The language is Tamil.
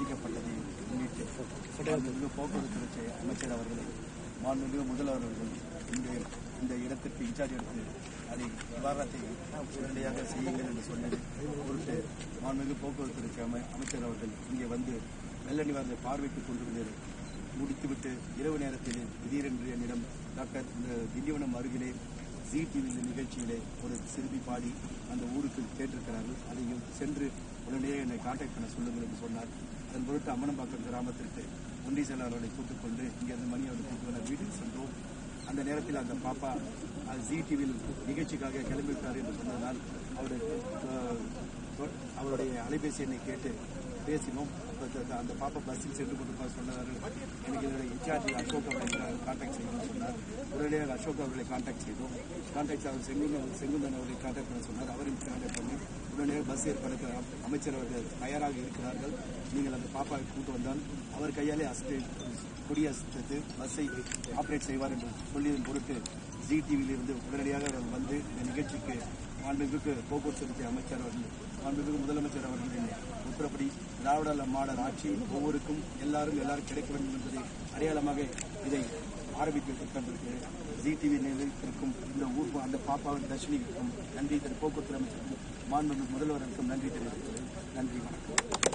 பாதிக்கப்பட்டதை முன்னிட்டு போக்குவரத்து துறை அமைச்சர் அவர்களை மாண்புமிகு முதல்வர்கள் இன்று இந்த இடத்திற்கு இன்சார்ஜ் எடுத்து அதை விவகாரத்தை உடனடியாக செய்யுங்கள் என்று சொன்னது பொருட்டு மாண்புமிகு போக்குவரத்து துறை அமை அமைச்சர் அவர்கள் இங்கே வந்து வெள்ள நிவாரணத்தை பார்வைக்கு கொண்டு வந்தது முடித்துவிட்டு இரவு நேரத்தில் திடீரென்று என்னிடம் டாக்டர் இந்த திண்டிவனம் அருகிலே ஜி டிவியில் நிகழ்ச்சியிலே ஒரு சிறுமி பாடி அந்த ஊருக்கு கேட்டிருக்கிறார்கள். அதையும் சென்று உடனே என்னை கான்டாக்ட் பண்ண சொல்லுங்கள் என்று சொன்னார். அதன் பொருட்டு அம்மனம்பாக்கம் கிராமத்திற்கு ஒன்றிய செயலாளர்களை கூட்டுக்கொண்டு இங்கிருந்து மணி அவர்கள் கூட்டு வர சென்றோம். அந்த நேரத்தில் அந்த பாப்பா ஜி டிவியில் நிகழ்ச்சிக்காக கிளம்பிவிட்டார் என்று சொன்னதால் அவருக்கு அவருடைய அலைபேசி எண்ணை கேட்டு பேசினோம் அந்த- பாப்பா பஸ்ஸில் சென்று கொண்டு சொன்னார். எனக்கு இதோட இன்சார்ஜ் அசோக் அவர்களை கான்டாக்ட் செய்யணும்னு சொன்னார். உடனடியாக அசோக் அவர்களை கான்டாக்ட் செய்தோம். கான்டாக்ட் அவர் செங்குந்தன் செங்குந்தன் அவர்களை கான்டாக்ட் பண்ண சொன்னார். அவரையும் கான்டாக்ட் பண்ணி உடனடியாக பஸ் ஏற்பாடுக்கு அமைச்சர் அவர்கள் தயாராக இருக்கிறார்கள். நீங்கள் அந்த பாப்பாவை கூட்டு வந்தால் அவர் கையாலே அசிட்டு கொடியசத்து பஸ்ஸை ஆப்ரேட் செய்வார் என்று சொல்லியதன் பொருட்டு ஜி டிவியிலிருந்து உடனடியாக அவர் வந்து இந்த நிகழ்ச்சிக்கு மாண்புமிகு போக்குவரத்து அமைச்சர் அவர்கள் மாண்புமிகு முதலமைச்சர் அவர்களின் உத்தரப்படி திராவிட மாடல் ஆட்சி ஒவ்வொருக்கும் எல்லாரும் எல்லாரும் கிடைக்க வேண்டும் என்பதை அடையாளமாக இதை ஆரம்பித்து திட்டமிருக்கு ஜி டிவி நிலையத்திற்கும் இந்த ஊர் அந்த பாப்பாவின் தர்ஷினிக்கும் நன்றி திரு போக்குவரத்து அமைச்சருக்கும் மாண்புமிகு முதல்வருக்கும் நன்றி தெரிவித்துள்ளது நன்றி வணக்கம்.